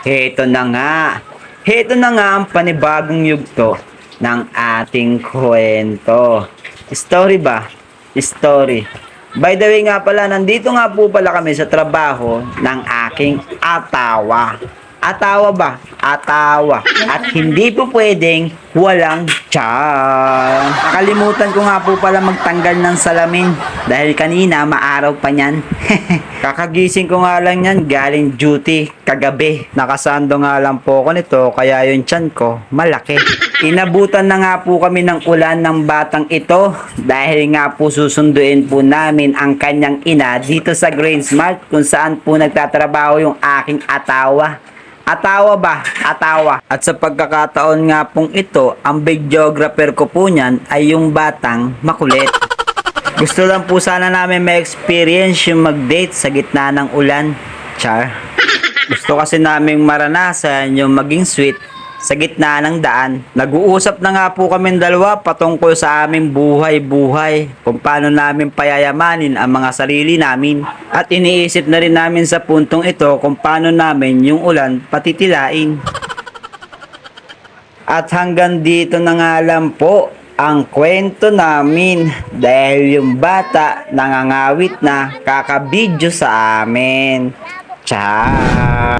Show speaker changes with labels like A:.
A: Heto na nga. Heto na nga ang panibagong yugto ng ating kwento. Story ba? Story. By the way nga pala, nandito nga po pala kami sa trabaho ng aking atawa. Atawa ba? Atawa. At hindi po pwedeng walang tiyan. Nakalimutan ko nga po pala magtanggal ng salamin dahil kanina maaraw pa niyan. Kakagising ko nga lang yan galing duty kagabi. Nakasando nga lang po ko nito kaya yung tiyan ko malaki. Inabutan na nga po kami ng ulan ng batang ito dahil nga po susunduin po namin ang kanyang ina dito sa Grain Smart kung saan po nagtatrabaho yung aking atawa. Atawa ba? Atawa. At sa pagkakataon nga pong ito, ang videographer ko po niyan ay yung batang makulit. Gusto lang po sana namin may experience yung mag-date sa gitna ng ulan. Char. Gusto kasi namin maranasan yung maging sweet sa gitna ng daan. Nag-uusap na nga po kami dalawa patungkol sa aming buhay-buhay. Kung paano namin payayamanin ang mga sarili namin. At iniisip na rin namin sa puntong ito kung paano namin yung ulan patitilain. At hanggang dito na nga lang po ang kwento namin dahil yung bata nangangawit na kakabidyo sa amin. Ciao!